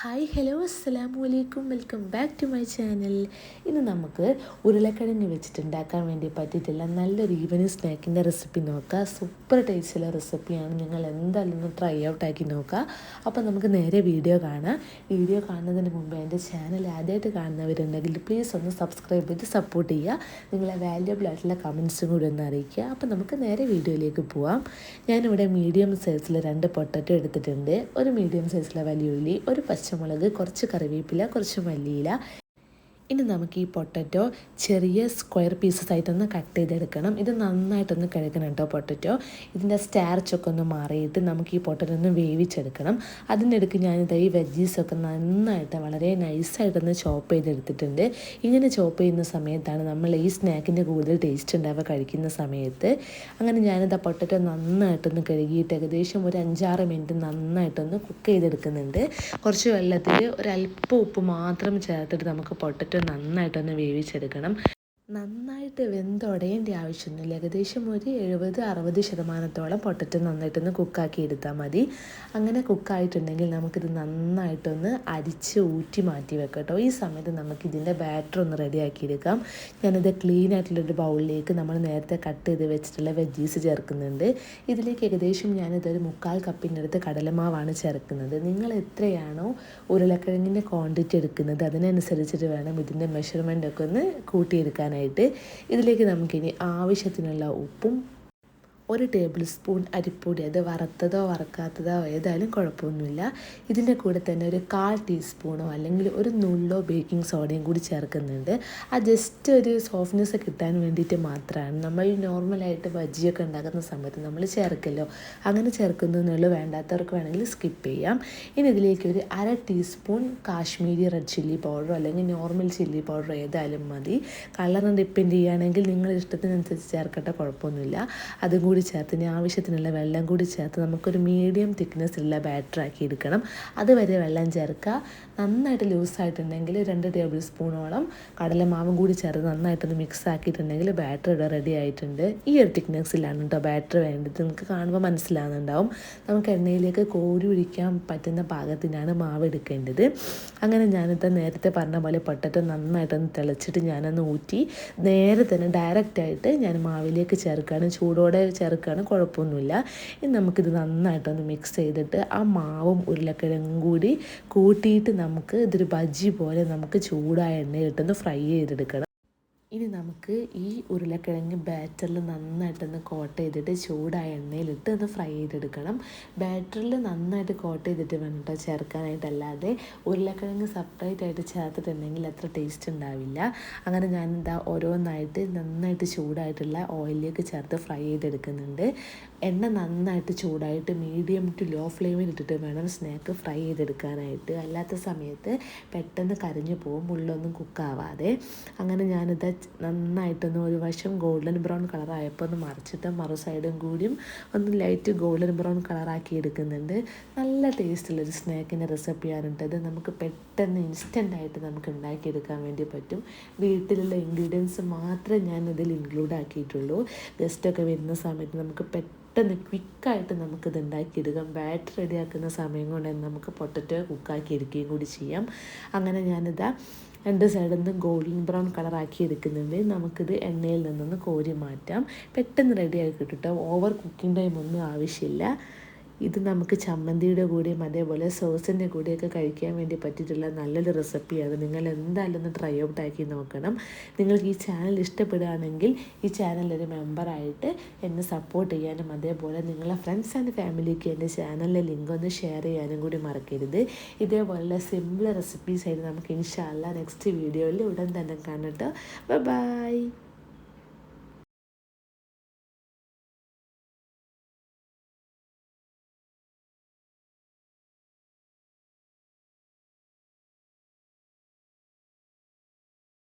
Hi hello അസ്സലാമു അലൈക്കും welcome back to my channel. ഇന്ന് നമുക്ക് ഉരുളക്കിഴങ്ങ് വെച്ചിട്ടുണ്ടാക്കാൻ വേണ്ടി പറ്റിയിട്ടുള്ള നല്ലൊരു ഈവനിങ് സ്നാക്കിന്റെ റെസിപ്പി നോക്കാം. സൂപ്പർ ടേസ്റ്റുള്ള റെസിപ്പിയാണ്. നിങ്ങൾ എന്തായാലും ഒന്ന് ട്രൈ ഔട്ട് ആക്കി നോക്കുക അപ്പോൾ നമുക്ക് നേരെ വീഡിയോ കാണാം. വീഡിയോ കാണുന്നതിന് മുമ്പ് എന്റെ ചാനൽ ആദ്യമായിട്ട് കാണുന്നവരുണ്ടെങ്കിൽ പ്ലീസ് ഒന്ന് സബ്സ്ക്രൈബ് ചെയ്ത് സപ്പോർട്ട് ചെയ്യുക. നിങ്ങളെ വാല്യുബിൾ ആയിട്ടുള്ള കമൻസും കൂടി ഒന്ന് അറിയിക്കുക. അപ്പോൾ നമുക്ക് നേരെ വീഡിയോയിലേക്ക് പോവാം. ഞാനിവിടെ മീഡിയം സൈസിൽ രണ്ട് പൊട്ടറ്റോ എടുത്തിട്ടുണ്ട്. ഒരു മീഡിയം സൈസിലെ വലിയ ഉള്ളി ഒരു പച്ചമുളക് കുറച്ച് കറിവേപ്പില കുറച്ച് മല്ലിയില ഇനി നമുക്ക് ഈ പൊട്ടറ്റോ ചെറിയ സ്ക്വയർ പീസസ് ആയിട്ടൊന്ന് കട്ട് ചെയ്തെടുക്കണം. ഇത് നന്നായിട്ടൊന്ന് കഴുകണം കേട്ടോ പൊട്ടറ്റോ. ഇതിന്റെ സ്റ്റാർച്ചൊക്കെ ഒന്ന് മാറിയിട്ട് നമുക്ക് ഈ പൊട്ടറ്റോ ഒന്ന് വേവിച്ചെടുക്കണം. അതിനിടയ്ക്ക് ഞാനിത് ഈ വെജീസൊക്കെ നന്നായിട്ട് വളരെ നൈസായിട്ടൊന്ന് ചോപ്പ് ചെയ്തെടുത്തിട്ടുണ്ട്. ഇങ്ങനെ ചോപ്പ് ചെയ്യുന്ന സമയത്താണ് നമ്മൾ ഈ സ്നാക്കിന്റെ കൂടുതൽ ടേസ്റ്റ് ഉണ്ടാവുക കഴിക്കുന്ന സമയത്ത്. അങ്ങനെ ഞാനിത് ആ പൊട്ടറ്റോ നന്നായിട്ടൊന്ന് കഴുകിയിട്ട് ഏകദേശം ഒരു അഞ്ചാറ് മിനിറ്റ് നന്നായിട്ടൊന്ന് കുക്ക് ചെയ്തെടുക്കുന്നുണ്ട്. കുറച്ച് വെള്ളത്തിൽ ഒരല്പം ഉപ്പ് മാത്രം ചേർത്തിട്ട് നമുക്ക് പൊട്ടറ്റോ നന്നായിട്ടൊന്ന് വേവിച്ചെടുക്കണം. നന്നായിട്ട് വെന്തുടയേണ്ട ആവശ്യമൊന്നുമില്ല. ഏകദേശം ഒരു എഴുപത് അറുപത് ശതമാനത്തോളം പൊട്ടറ്റോ നന്നായിട്ടൊന്ന് കുക്കാക്കി എടുത്താൽ മതി. അങ്ങനെ കുക്കായിട്ടുണ്ടെങ്കിൽ നമുക്കിത് നന്നായിട്ടൊന്ന് അരിച്ച് ഊറ്റി മാറ്റി വെക്കാം കേട്ടോ ഈ സമയത്ത് നമുക്കിതിന്റെ ബാറ്റർ ഒന്ന് റെഡിയാക്കി എടുക്കാം. ഞാനിത് ക്ലീൻ ആയിട്ടുള്ളൊരു ബൗളിലേക്ക് നമ്മൾ നേരത്തെ കട്ട് ചെയ്ത് വെച്ചിട്ടുള്ള വെജീസ് ചേർക്കുന്നുണ്ട്. ഇതിലേക്ക് ഏകദേശം ഞാനിതൊരു മുക്കാൽ കപ്പിന്റെ അടുത്ത് കടലമാവാണ് ചേർക്കുന്നത്. നിങ്ങൾ എത്രയാണോ ഉരുളക്കിഴങ്ങിന്റെ ക്വാണ്ടിറ്റി എടുക്കുന്നത് അതിനനുസരിച്ചിട്ട് വേണം ഇതിന്റെ മെഷർമെന്റ് ഒക്കെ ഒന്ന് കൂട്ടിയെടുക്കാനായിട്ട്. ആയിട്ട് ഇതിലേക്ക് നമുക്കിനി ആവശ്യത്തിനുള്ള ഉപ്പും ഒരു ടേബിൾ സ്പൂൺ അരിപ്പൊടി അത് വറുത്തതോ വറക്കാത്തതോ ഏതായാലും കുഴപ്പമൊന്നുമില്ല. ഇതിന്റെ കൂടെ തന്നെ ഒരു കാൽ ടീസ്പൂണോ അല്ലെങ്കിൽ ഒരു നുള്ളോ ബേക്കിംഗ് സോഡയും കൂടി ചേർക്കുന്നുണ്ട്. ആ ജസ്റ്റ് ഒരു സോഫ്റ്റ്നെസ് കിട്ടാൻ വേണ്ടിയിട്ട് മാത്രമാണ്. നമ്മൾ നോർമലായിട്ട് ബജ്ജിയൊക്കെ ഉണ്ടാക്കുന്ന സമയത്ത് നമ്മൾ ചേർക്കല്ലോ. അങ്ങനെ ചേർക്കുന്നതിനുള്ളൂ വേണ്ടാത്തവർക്ക് വേണമെങ്കിൽ സ്കിപ്പ് ചെയ്യാം. ഇനി ഇതിലേക്ക് ഒരു അര ടീസ്പൂൺ കാശ്മീരി റെഡ് ചില്ലി പൗഡറോ അല്ലെങ്കിൽ നോർമൽ ചില്ലി പൗഡറോ ഏതായാലും മതി. കളറിന് ഡിപ്പെൻഡ് ചെയ്യുകയാണെങ്കിൽ നിങ്ങളുടെ ഇഷ്ടത്തിനനുസരിച്ച് ചേർക്കട്ടെ കുഴപ്പമൊന്നുമില്ല. അതും കൂടി കൂടി ചേർത്ത് ഇനി ആവശ്യത്തിനുള്ള വെള്ളം കൂടി ചേർത്ത് നമുക്കൊരു മീഡിയം തിക്നെസ്സുള്ള ബാറ്റർ ആക്കി എടുക്കണം. അതുവരെ വെള്ളം ചേർക്കുക. നന്നായിട്ട് ലൂസായിട്ടുണ്ടെങ്കിൽ രണ്ട് ടേബിൾ സ്പൂണോളം കടലമാവും കൂടി ചേർത്ത് നന്നായിട്ടൊന്ന് മിക്സ് ആക്കിയിട്ടുണ്ടെങ്കിൽ ബാറ്റർ ഇവിടെ റെഡി ആയിട്ടുണ്ട്. ഈ ഒരു തിക്നെസ്സിലാണ് കേട്ടോ ബാറ്റർ വേണ്ടത്. നിങ്ങൾക്ക് കാണുമ്പോൾ മനസ്സിലാകുന്നുണ്ടാവും നമുക്ക് എണ്ണയിലേക്ക് കോരി ഒഴിക്കാൻ പറ്റുന്ന പാകത്തിനാണ് മാവ് എടുക്കേണ്ടത്. അങ്ങനെ ഞാനിത് നേരത്തെ പറഞ്ഞ പോലെ പൊട്ടറ്റോ നന്നായിട്ടൊന്ന് തിളച്ചിട്ട് ഞാനൊന്ന് ഊറ്റി നേരെ തന്നെ ഡയറക്റ്റായിട്ട് ഞാൻ മാവിലേക്ക് ചേർക്കുകയാണ്. ചൂടോടെ ചേർക്കുകയാണ് കുഴപ്പമൊന്നുമില്ല. ഇനി നമുക്കിത് നന്നായിട്ടൊന്ന് മിക്സ് ചെയ്തിട്ട് ആ മാവും ഉരുളക്കിഴങ്ങും കൂടി കൂട്ടിയിട്ട് നമുക്ക് ഇതൊരു ബജ്ജി പോലെ നമുക്ക് ചൂടായ എണ്ണയിലിട്ടൊന്ന് ഫ്രൈ ചെയ്തെടുക്കണം. ഇനി നമുക്ക് ഈ ഉരുളക്കിഴങ്ങ് ബാറ്ററിൽ നന്നായിട്ടൊന്ന് കോട്ട് ചെയ്തിട്ട് ചൂടായ എണ്ണയിലിട്ട് ഒന്ന് ഫ്രൈ ചെയ്തെടുക്കണം. ബാറ്ററിൽ നന്നായിട്ട് കോട്ട് ചെയ്തിട്ട് വേണം കേട്ടോ ചേർക്കാനായിട്ടല്ലാതെ ഉരുളക്കിഴങ്ങ് സെപ്പറേറ്റ് ആയിട്ട് ചേർത്തിട്ടുണ്ടെങ്കിൽ അത്ര ടേസ്റ്റ് ഉണ്ടാവില്ല. അങ്ങനെ ഞാൻ എന്താ ഓരോന്നായിട്ട് നന്നായിട്ട് ചൂടായിട്ടുള്ള ഓയിലിലേക്ക് ചേർത്ത് ഫ്രൈ ചെയ്തെടുക്കുന്നുണ്ട്. എണ്ണ നന്നായിട്ട് ചൂടായിട്ട് മീഡിയം ടു ലോ ഫ്ലെയിമിൽ ഇട്ടിട്ട് വേണം സ്നാക്ക് ഫ്രൈ ചെയ്തെടുക്കാനായിട്ട്. അല്ലാത്ത സമയത്ത് പെട്ടെന്ന് കരിഞ്ഞു പോകും ഉള്ളൊന്നും കുക്കാവാതെ അങ്ങനെ ഞാനിത് നന്നായിട്ടൊന്ന് ഒരു വശം ഗോൾഡൻ ബ്രൗൺ കളറായപ്പോൾ ഒന്ന് മറിച്ചിട്ട് മറു സൈഡും കൂടിയും ഒന്ന് ലൈറ്റ് ഗോൾഡൻ ബ്രൗൺ കളറാക്കി എടുക്കുന്നുണ്ട്. നല്ല ടേസ്റ്റുള്ളൊരു സ്നാക്കിന്റെ റെസിപ്പിയാണ് ഇട്ടത് നമുക്ക് പെട്ടെന്ന് ഇൻസ്റ്റന്റ് ആയിട്ട് നമുക്ക് ഉണ്ടാക്കിയെടുക്കാൻ വേണ്ടി പറ്റും. വീട്ടിലുള്ള ഇൻഗ്രീഡിയൻസ് മാത്രമേ ഞാൻ ഇതിൽ ഇൻക്ലൂഡ് ആക്കിയിട്ടുള്ളൂ ഗസ്റ്റൊക്കെ വരുന്ന സമയത്ത് നമുക്ക് പെട്ടെന്ന് ക്വിക്കായിട്ട് നമുക്കിത് ഉണ്ടാക്കിയെടുക്കാം. ബാറ്റർ റെഡിയാക്കുന്ന സമയം കൊണ്ട് നമുക്ക് പൊട്ടറ്റോ കുക്കാക്കി എടുക്കുകയും കൂടി ചെയ്യാം. അങ്ങനെ ഞാനിതാ രണ്ട് സൈഡിൽ നിന്ന് ഗോൾഡൻ ബ്രൗൺ കളറാക്കി എടുക്കുന്നുണ്ട് നമുക്കിത് എണ്ണയിൽ നിന്നൊന്ന് കോരി മാറ്റാം. പെട്ടെന്ന് റെഡിയാക്കി കിട്ടും ഓവർ കുക്കിംഗ് ടൈം ഒന്നും ആവശ്യമില്ല. ഇത് നമുക്ക് ചമ്മന്തിയുടെ കൂടെയും അതേപോലെ സോസിന്റെ കൂടെയൊക്കെ കഴിക്കാൻ വേണ്ടി പറ്റിയിട്ടുള്ള നല്ലൊരു റെസിപ്പിയാണ്. നിങ്ങൾ എന്തായാലും ഒന്ന് ട്രൈ ഔട്ട് ആക്കി നോക്കണം. നിങ്ങൾക്ക് ഈ ചാനൽ ഇഷ്ടപ്പെടുകയാണെങ്കിൽ ഈ ചാനലൊരു മെമ്പറായിട്ട് എന്നെ സപ്പോർട്ട് ചെയ്യാനും അതേപോലെ നിങ്ങളെ ഫ്രണ്ട്സ് ആൻഡ് ഫാമിലിക്ക് എന്റെ ചാനലിലെ ലിങ്ക് ഒന്ന് ഷെയർ ചെയ്യാനും കൂടി മറക്കരുത്. ഇതേപോലുള്ള സിമ്പിൾ റെസിപ്പീസ് ആയിട്ട് നമുക്ക് ഇൻഷാല്ല നെക്സ്റ്റ് വീഡിയോയിൽ ഉടൻ തന്നെ കാണട്ടോ ബൈ